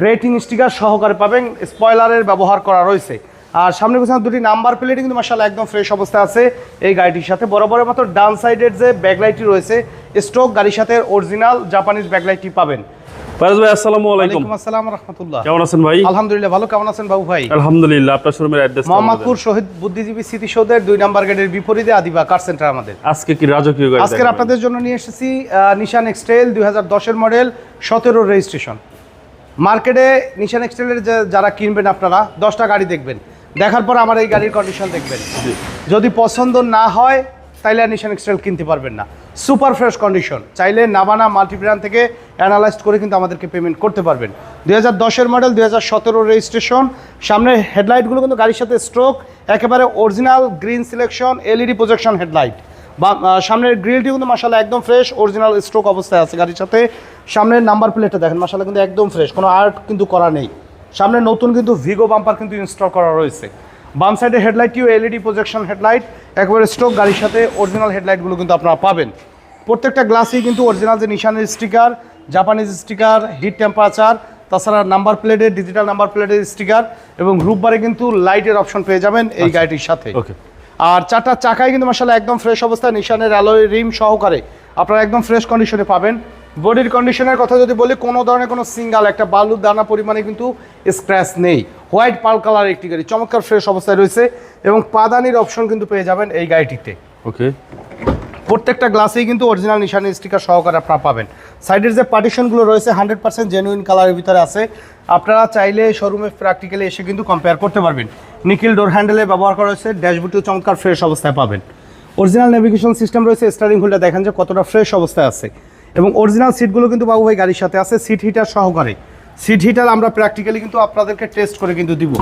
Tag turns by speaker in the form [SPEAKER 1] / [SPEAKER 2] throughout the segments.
[SPEAKER 1] Grating sticker সহকারে পাবেন। স্পয়লারের ব্যবহার করা রয়েছে। আর সামনে পিছনে দুটি নাম্বার প্লেট কিন্তু মাসাল্লাহ একদম ফ্রেশ অবস্থা আছে এই গাড়িটির সাথে। বরাবরের মতো ডান সাইডের যে ব্যাকলাইটটি রয়েছে স্ট্রোক গাড়ির সাথে অরিজিনাল জাপানিজ ব্যাকলাইটটি পাবেন।
[SPEAKER 2] ফারাজ ভাই আসসালামু আলাইকুম।
[SPEAKER 1] আসসালাম রহমতুল্লাহ।
[SPEAKER 2] কেমন আছেন ভাই?
[SPEAKER 1] আলহামদুলিল্লাহ ভালো। কেমন আছেন বাবু ভাই?
[SPEAKER 2] আলহামদুলিল্লাহ আপনার শোরুমের অ্যাড্রেস
[SPEAKER 1] মোহাম্মদপুর শহীদ বুদ্ধিজীবী স্মৃতিসৌধের দুই নাম্বার গেটের বিপরীতে আদিবা কার সেন্টার আমাদের।
[SPEAKER 2] আজকে কি রাজকীয় গাড়ি
[SPEAKER 1] আজকের আপনাদের জন্য নিয়ে এসেছি নিশান এক্সটেল দুই হাজার দশের মডেল সতেরো রেজিস্ট্রেশন মার্কেটে নিশান এক্সটেলের যে যারা কিনবেন আপনারা দশটা গাড়ি দেখবেন। দেখার পর আমার এই গাড়ির কন্ডিশন দেখবেন। যদি পছন্দ না হয় তাইলে আর নিশান এক্সটেল কিনতে পারবেন না। সুপার ফ্রেশ কন্ডিশন চাইলে নাবানা মাল্টিপ্ল্যান থেকে অ্যানালাইজ করে কিন্তু আমাদেরকে পেমেন্ট করতে পারবেন। দু হাজার দশের মডেল দুই হাজার সতেরো রেজিস্ট্রেশন সামনে হেডলাইটগুলো কিন্তু গাড়ির সাথে স্ট্রোক একেবারে original green selection LED projection headlight বা সামনের গ্রিলটি কিন্তু মাসাল্লাহ একদম ফ্রেশ অরিজিনাল স্ট্রোক অবস্থায় আছে গাড়ির সাথে। সামনের নাম্বার প্লেটটা দেখেন মাসাল্লাহ কিন্তু একদম ফ্রেশ কোনো আর্ট কিন্তু করা নেই। সামনে নতুন কিন্তু ভিগো বাম্পার কিন্তু ইনস্টল করা রয়েছে। বাম সাইডের হেডলাইটটিও এলইডি প্রজেকশন হেডলাইট একবারে স্ট্রোক গাড়ির সাথে অরিজিনাল হেডলাইটগুলো কিন্তু আপনারা পাবেন। প্রত্যেকটা গ্লাসেই কিন্তু অরিজিনাল যে নিশানের sticker Japanese sticker heat temperature তাছাড়া নাম্বার প্লেটের ডিজিটাল নাম্বার প্লেটের স্টিকার এবং রূপবারে কিন্তু লাইটের অপশন পেয়ে যাবেন এই গাড়িটির সাথে।
[SPEAKER 2] ওকে।
[SPEAKER 1] আর চারটা চাকায় কিন্তু মাসাল্লাহ একদম ফ্রেশ অবস্থায় নিশানের অ্যালয় রিম সহকারে আপনারা একদম ফ্রেশ কন্ডিশনে পাবেন। বডির কন্ডিশনের কথা যদি বলি কোনো ধরনের কোনো সিঙ্গাল একটা বালুর দানা পরিমাণে কিন্তু স্ক্র্যাচ নেই। হোয়াইট পাল কালার একটি গাড়ি চমৎকার ফ্রেশ অবস্থায় রয়েছে এবং পাদানির অপশন কিন্তু পেয়ে যাবেন এই গাড়িটিতে।
[SPEAKER 2] ওকে
[SPEAKER 1] প্রত্যেকটা গ্লাসেই কিন্তু অরিজিনাল নিশানের স্টিকার সহকারে আপনারা পাবেন। সাইডের যে পার্টিশনগুলো রয়েছে হান্ড্রেড পার্সেন্ট জেনুইন কালারের ভিতরে আছে। আপনারা চাইলে শোরুমে প্র্যাকটিক্যালি এসে কিন্তু কম্পেয়ার করতে পারবেন। নিকিল ডোর হ্যান্ডেলে ব্যবহার করা হয়েছে ড্যাশবোর্ডটিও চমৎকার ফ্রেশ অবস্থায় পাবেন। অরিজিনাল নেভিগেশন সিস্টেম রয়েছে স্টারিং হুইলটা দেখেন যে কতটা ফ্রেশ অবস্থায় আছে। এবং অরিজিনাল সিটগুলো কিন্তু বাবু ভাই গাড়ির সাথে আছে সিট হিটার সহকারে। সিট হিটার আমরা প্র্যাকটিক্যালি কিন্তু আপনাদেরকে টেস্ট করে কিন্তু দিব।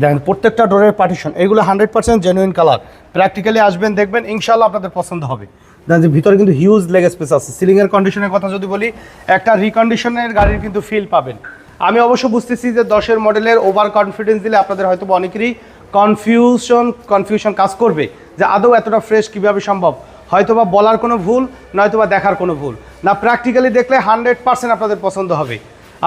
[SPEAKER 1] দেখেন, প্রত্যেকটা ডোরের পার্টিশন এগুলো hundred percent genuine colour practically আসবেন, দেখবেন ইনশাল্লাহ আপনাদের পছন্দ হবে। দেখেন যে ভিতরে কিন্তু হিউজ লেগ স্পেস আছে। সিলিংয়ের কন্ডিশনের কথা যদি বলি, একটা রিকন্ডিশনের গাড়ির কিন্তু ফিল পাবেন। আমি অবশ্য বুঝতেছি যে দশের মডেলের ওভার কনফিডেন্স দিলে আপনাদের হয়তো অনেকেরই কনফিউশন কনফিউশন কাজ করবে, যে আদৌ এতটা ফ্রেশ কীভাবে সম্ভব? হয়তোবা বলার কোনো ভুল, নয়তোবা দেখার কোনো ভুল। না প্র্যাকটিক্যালি দেখলে হান্ড্রেড পার্সেন্ট আপনাদের পছন্দ হবে।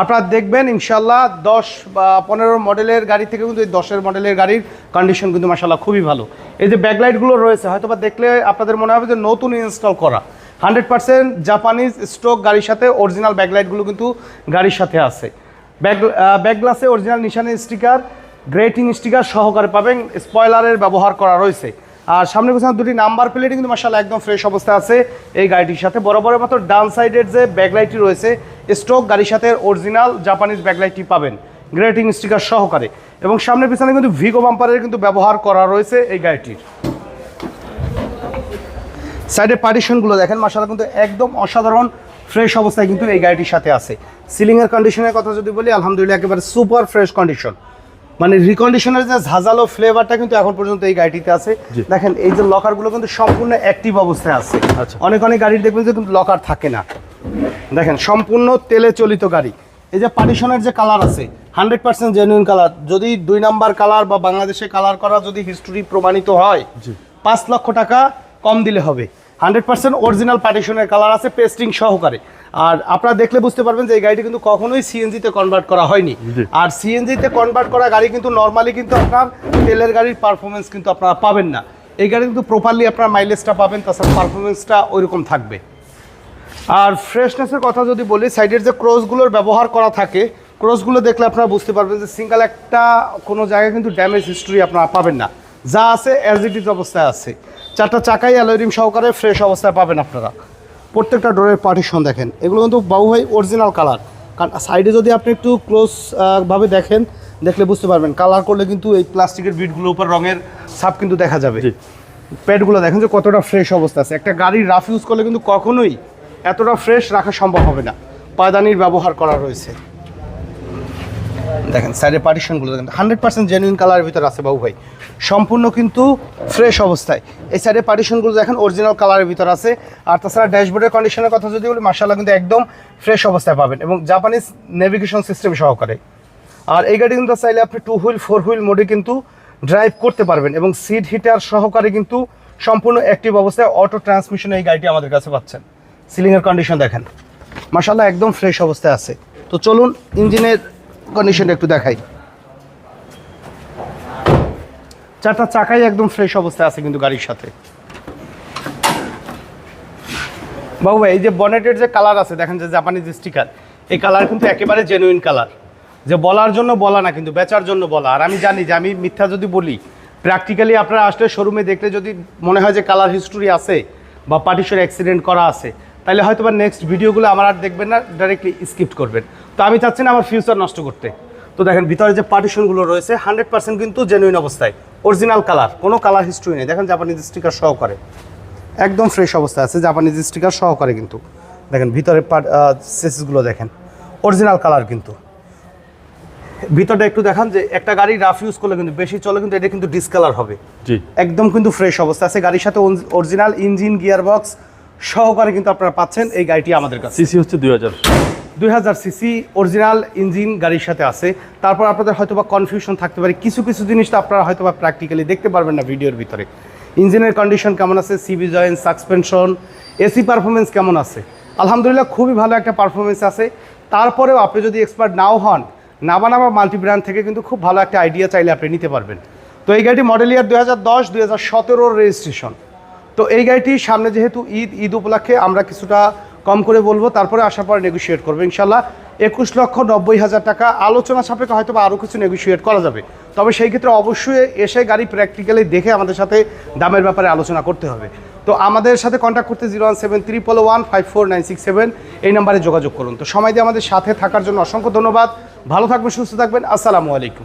[SPEAKER 1] আপনারা দেখবেন ইনশাল্লাহ দশ বা পনেরো মডেলের গাড়ি থেকে কিন্তু এই দশের মডেলের গাড়ির কন্ডিশন কিন্তু মাসাল্লাহ খুবই ভালো। এই যে ব্যাকলাইটগুলো রয়েছে হয়তো বা দেখলে আপনাদের মনে হবে যে নতুন ইনস্টল করা। হান্ড্রেড পার্সেন্ট জাপানিজ স্ট্রোক গাড়ির সাথে অরিজিনাল ব্যাকলাইটগুলো কিন্তু গাড়ির সাথে আছে। ব্যাক ব্যাক গ্লাসে অরিজিনাল নিশানের স্টিকার গ্রেটিং স্টিকার সহকারে পাবেন স্পয়লারের ব্যবহার করা রয়েছে। আর সামনে পিছনে দুটি নাম্বার প্লেট কিন্তু মাসাল্লাহ একদম ফ্রেশ অবস্থা আছে। এই গাড়িটির সাথে বরাবরের মতো ডান সাইডের যে ব্যাকলাইটটি রয়েছে স্ট্রোক গাড়ির সাথে অরিজিনাল জাপানিজ ব্যাকলাইটটি পাবেন। গ্রেটিং স্টিকার সহকারে। এবং সামনে পিছনে কিন্তু ভিগো বাম্পারের কিন্তু ব্যবহার করা রয়েছে এই গাড়িটির। সাইডের পার্টিশনগুলো দেখেন মাসাল্লাহ কিন্তু একদম অসাধারণ ফ্রেশ অবস্থায় কিন্তু এই গাড়িটির সাথে আছে। সিলিংয়ের কন্ডিশনের কথা যদি বলি, আলহামদুলিল্লাহ একেবারে সুপার ফ্রেশ কন্ডিশন মানে রিকন্ডিশনের যে ঝাঁঝালো ফ্লেভারটা কিন্তু এখন পর্যন্ত এই গাড়িটিতে আছে। দেখেন এই যে লকারগুলো কিন্তু সম্পূর্ণ অ্যাক্টিভ অবস্থায় আছে।
[SPEAKER 2] আচ্ছা।
[SPEAKER 1] অনেক অনেক গাড়ির দেখবেন যে কিন্তু লকার থাকে না। দেখেন সম্পূর্ণ তেলে চলিত গাড়ি। এই যে পার্টিশনের যে কালার আছে হান্ড্রেড পার্সেন্ট জেনুইন কালার যদি দুই নাম্বার কালার বা বাংলাদেশে কালার করা যদি হিস্টোরি প্রমাণিত হয় পাঁচ লক্ষ টাকা কম দিলে হবে। হান্ড্রেড পার্সেন্ট অরিজিনাল পার্টিশনের কালার আছে পেস্টিং সহকারে। আর আপনারা দেখলে বুঝতে পারবেন যে এই গাড়িটি কিন্তু কখনোই সিএনজিতে কনভার্ট করা হয়নি। আর সিএনজিতে কনভার্ট করা গাড়ি কিন্তু নর্মালি কিন্তু আপনার তেলের গাড়ির পারফরমেন্স কিন্তু আপনারা পাবেন না। এই গাড়ি কিন্তু প্রপারলি আপনার মাইলেজটা পাবেন তাছাড়া পারফরমেন্সটা ওইরকম থাকবে। আর ফ্রেশনেসের কথা যদি বলি সাইডের যে ক্রসগুলোর ব্যবহার করা থাকে ক্রসগুলো দেখলে আপনারা বুঝতে পারবেন যে সিঙ্গেল একটা কোনো জায়গায় কিন্তু ড্যামেজ হিস্ট্রি আপনারা পাবেন না। যা আছে অ্যাজ ইট ইজ অবস্থায় আছে। চারটা চাকাই অ্যালোরিম সহকারে ফ্রেশ অবস্থায় পাবেন আপনারা। প্রত্যেকটা ডোরের পার্টিশন দেখেন। এগুলো কিন্তু বাবু ভাই অরিজিনাল কালার কারণ সাইডে যদি আপনি একটু ক্লোজ ভাবে দেখেন দেখলে বুঝতে পারবেন। কালার করলে কিন্তু এই প্লাস্টিকের বিটগুলোর উপর রঙের ছাপ কিন্তু দেখা যাবে। প্যাডগুলো দেখেন যে কতটা ফ্রেশ অবস্থা আছে। একটা গাড়ির রাফ ইউজ করলে কিন্তু কখনোই এতটা ফ্রেশ রাখা সম্ভব হবে না। পায়দানির ব্যবহার করা রয়েছে। দেখেন সাইডের পার্টিশনগুলো দেখেন। হান্ড্রেড পার্সেন্ট জেনুইন কালারের ভিতরে আছে বাবু ভাই। সম্পূর্ণ কিন্তু ফ্রেশ অবস্থায়। এই সাইডের পার্টিশনগুলো দেখেন অরিজিনাল কালারের ভিতর আছে। আর তাছাড়া ড্যাশবোর্ডের কন্ডিশনের কথা যদি বলি মার্শাল্লাহ কিন্তু একদম ফ্রেশ অবস্থায় পাবেন এবং জাপানিজ নেভিগেশন সিস্টেম সহকারে। আর এই গাড়ি কিন্তু চাইলে আপনি টু হুইল ফোর হুইল মোডে কিন্তু ড্রাইভ করতে পারবেন এবং সিট হিটার সহকারে কিন্তু সম্পূর্ণ অ্যাক্টিভ অবস্থায় অটো ট্রান্সমিশনে এই গাড়িটি আমাদের কাছে পাচ্ছেন। সিলিংয়ের কন্ডিশন দেখেন। মাসাল্লাহ একদম ফ্রেশ অবস্থায় আছে। তো চলুন ইঞ্জিনের কন্ডিশনটা একটু দেখাই। চারটা চাকাই একদম ফ্রেশ অবস্থায় আছে কিন্তু গাড়ির সাথে। বাবু ভাই এই যে বনেটের যে কালার আছে, দেখেন যে জাপানিজ স্টিকার এই কালার কিন্তু একেবারে জেনুইন কালার যে বলার জন্য বলা না, কিন্তু বেচার জন্য বলা। আর আমি জানি যে আমি মিথ্যা যদি বলি প্র্যাকটিক্যালি আপনারা আসলে শোরুমে দেখলে যদি মনে হয় যে কালার হিস্টোরি আছে বা পার্টিশন অ্যাক্সিডেন্ট করা আছে, তাহলে হয়তো বা নেক্সট ভিডিওগুলো আমার আর দেখবেন না ডাইরেক্টলি স্কিপ করবেন। তো আমি চাচ্ছি না আমার ফিউচার নষ্ট করতে। তো দেখেন, ভিতরে যে পার্টিশনগুলো রয়েছে হান্ড্রেড পার্সেন্ট কিন্তু জেনুইন অবস্থায়। অরিজিনাল কালার কোনো কালার হিস্ট্রি নেই। দেখেন জাপানিজ স্টিকার সহকারে একদম ফ্রেশ অবস্থায় আছে। জাপানিজ স্টিকার সহকারে কিন্তু। দেখেন ভিতরে পার্ট সেসগুলো দেখেন। অরিজিনাল কালার কিন্তু। ভিতরটা একটু দেখান যে একটা গাড়ি রাফ ইউজ করলে কিন্তু বেশি চলে কিন্তু এটা কিন্তু ডিসকালার হবে।
[SPEAKER 2] জি।
[SPEAKER 1] একদম কিন্তু ফ্রেশ অবস্থা আছে। গাড়ির সাথে অরিজিনাল ইঞ্জিন গিয়ার বক্স সহকারে কিন্তু আপনারা পাচ্ছেন এই গাড়িটি আমাদের কাছে।
[SPEAKER 2] সিসি হচ্ছে দুই হাজার।
[SPEAKER 1] দুই হাজার সিসি অরিজিনাল ইঞ্জিন গাড়ির সাথে আছে। তারপর আপনাদের হয়তো বা কনফিউশন থাকতে পারে। কিছু কিছু জিনিস তো আপনারা হয়তো বা প্র্যাকটিক্যালি দেখতে পারবেন না ভিডিওর ভিতরে। ইঞ্জিনের কন্ডিশন কেমন আছে? CV joint suspension AC performance কেমন আছে? আলহামদুলিল্লাহ খুবই ভালো একটা পারফরমেন্স আছে। তারপরেও আপনি যদি এক্সপার্ট নাও হন নাবা নাবা মাল্টি ব্র্যান্ড থেকে কিন্তু খুব ভালো একটা আইডিয়া চাইলে আপনি নিতে পারবেন। তো এই গাড়িটি মডেল ইয়ার দুই হাজার দশ, দুই হাজার রেজিস্ট্রেশন তো এই গাড়িটি সামনে যেহেতু ঈদ ঈদ উপলক্ষে আমরা কিছুটা কম করে বলব, তারপরে আসার পর নেগোশিয়েট করব। ইনশাল্লাহ একুশ লক্ষ নব্বই হাজার টাকা আলোচনা সাপেক্ষে হয়তো বা আরও কিছু নেগোশিয়েট করা যাবে। তবে সেই ক্ষেত্রে অবশ্যই এসে গাড়ি প্র্যাকটিক্যালি দেখে আমাদের সাথে দামের ব্যাপারে আলোচনা করতে হবে। তো আমাদের সাথে কন্ট্যাক্ট করতে zero one seven triple one five four nine six seven এই নাম্বারে যোগাযোগ করুন। তো সময় দিয়ে আমাদের সাথে থাকার জন্য অসংখ্য ধন্যবাদ। ভালো থাকবেন, সুস্থ থাকবেন। আসসালামু আলাইকুম।